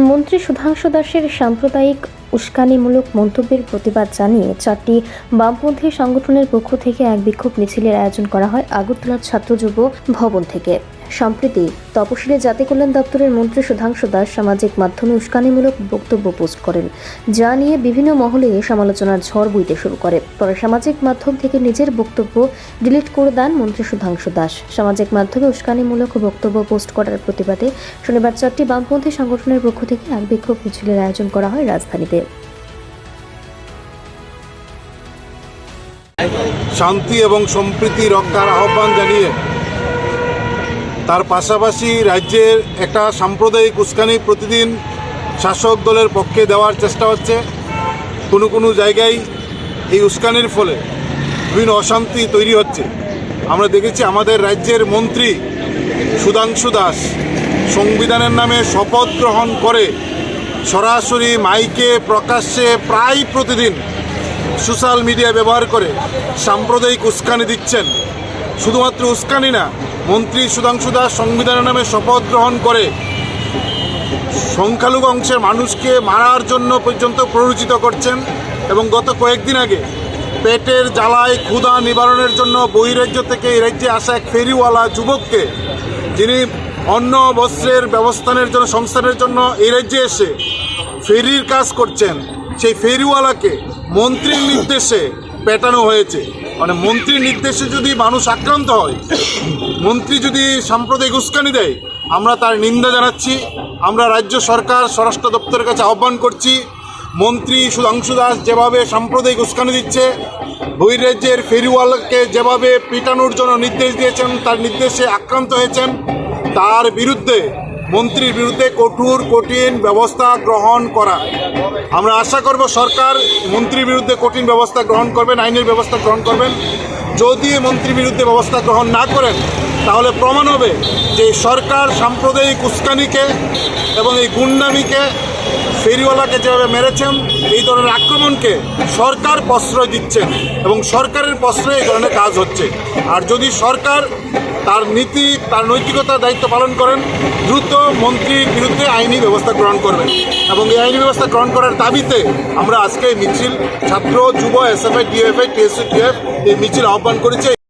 মন্ত্রী সুধাংশু দাসের সাম্প্রদায়িক উস্কানিমূলক মন্তব্যের প্রতিবাদ জানিয়ে চারটি বামপন্থী সংগঠনের পক্ষ থেকে এক বিক্ষোভ মিছিলের আয়োজন করা হয় আগরতলার ছাত্র যুব ভবন থেকে। সম্প্রতি তপশিলি জাতি কল্যাণ দপ্তরের মন্ত্রী সুধাংশু দাস সামাজিক মাধ্যমে উস্কানিমূলক বক্তব্য পোস্ট করেন, যা নিয়ে বিভিন্ন মহলে সমালোচনার ঝড় বইতে শুরু করে। পরে সামাজিক মাধ্যম থেকে নিজের বক্তব্য ডিলিট করে দেন মন্ত্রী সুধাংশু দাস। সামাজিক মাধ্যমে উস্কানিমূলক বক্তব্য পোস্ট করার প্রতিবাদে শনিবার চারটি বামপন্থী সংগঠনের পক্ষ থেকে এক বিক্ষোভ মিছিলের আয়োজন করা হয় রাজধানীতে। শান্তি এবং সম্প্রীতি রক্ষার আহ্বান জানিয়ে তার পাশাপাশি রাজ্যের একটা সাম্প্রদায়িক উস্কানি প্রতিদিন শাসক দলের পক্ষে দেওয়ার চেষ্টা হচ্ছে। কোনো কোনো জায়গায় এই উস্কানির ফলে বিভিন্ন অশান্তি তৈরি হচ্ছে। আমরা দেখেছি আমাদের রাজ্যের মন্ত্রী সুধাংশু দাস সংবিধানের নামে শপথ গ্রহণ করে সরাসরি মাইকে প্রকাশ্যে প্রায় প্রতিদিন সোশ্যাল মিডিয়া ব্যবহার করে সাম্প্রদায়িক উস্কানি দিচ্ছেন। শুধুমাত্র উস্কানি না মন্ত্রী সুধাংশু দাস সংবিধানের নামে শপথ গ্রহণ করে সংখ্যালঘু অংশের মানুষকে মারার জন্য পর্যন্ত প্ররোচিত করছেন এবং গত কয়েকদিন আগে পেটের জ্বালায় ক্ষুধা নিবারণের জন্য বহিরাজ্য থেকে এই রাজ্যে আসা এক ফেরিওয়ালা যুবককে, যিনি অন্ন, বস্ত্রের ব্যবস্থানের জন্য, সংস্থানের জন্য এই রাজ্যে এসে ফেরির কাজ করছেন। সেই ফেরিওয়ালাকে মন্ত্রীর নির্দেশে পেটানো হয়েছে। মানে মন্ত্রীর নির্দেশে যদি মানুষ আক্রান্ত হয়, মন্ত্রী যদি সাম্প্রদায়িক উস্কানি দেয়, আমরা তার নিন্দা জানাচ্ছি, আমরা রাজ্য সরকার, স্বরাষ্ট্র দপ্তরের কাছে আহ্বান করছি, মন্ত্রী সুধাংশু দাস যেভাবে সাম্প্রদায়িক উস্কানি দিচ্ছে, বহিরাজ্যের ফেরিওয়ালাকে যেভাবে পিটানোর জন্য নির্দেশ দিয়েছেন, তার নির্দেশে আক্রান্ত হয়েছেন, তার বিরুদ্ধে মন্ত্রীর বিরুদ্ধে কঠোর, কঠিন ব্যবস্থা গ্রহণ করা। আমরা আশা করব সরকার মন্ত্রীর বিরুদ্ধে কঠিন ব্যবস্থা গ্রহণ করবেন, আইনের ব্যবস্থা গ্রহণ করবেন। যদি মন্ত্রীর বিরুদ্ধে ব্যবস্থা গ্রহণ না করেন, তাহলে প্রমাণ হবে যে সরকার সাম্প্রদায়িক উস্কানিকে এবং এই গুন্ডামিকে, ফেরিওয়ালাকে যেভাবে মেরেছেন, এই ধরনের আক্রমণকে সরকার প্রশ্রয় দিচ্ছেন এবং সরকারের প্রশ্রয়ে এই ধরনের কাজ হচ্ছে। আর যদি সরকার তার নীতি, তার নৈতিকতার দায়িত্ব পালন করেন, দ্রুত মন্ত্রীর বিরুদ্ধে আইনি ব্যবস্থা গ্রহণ করবেন। এবং এই আইনি ব্যবস্থা গ্রহণ করার দাবিতে আমরা আজকে মিছিল, ছাত্র, যুব S F I DFI, TSC, TF এই মিছিল আহ্বান করেছি।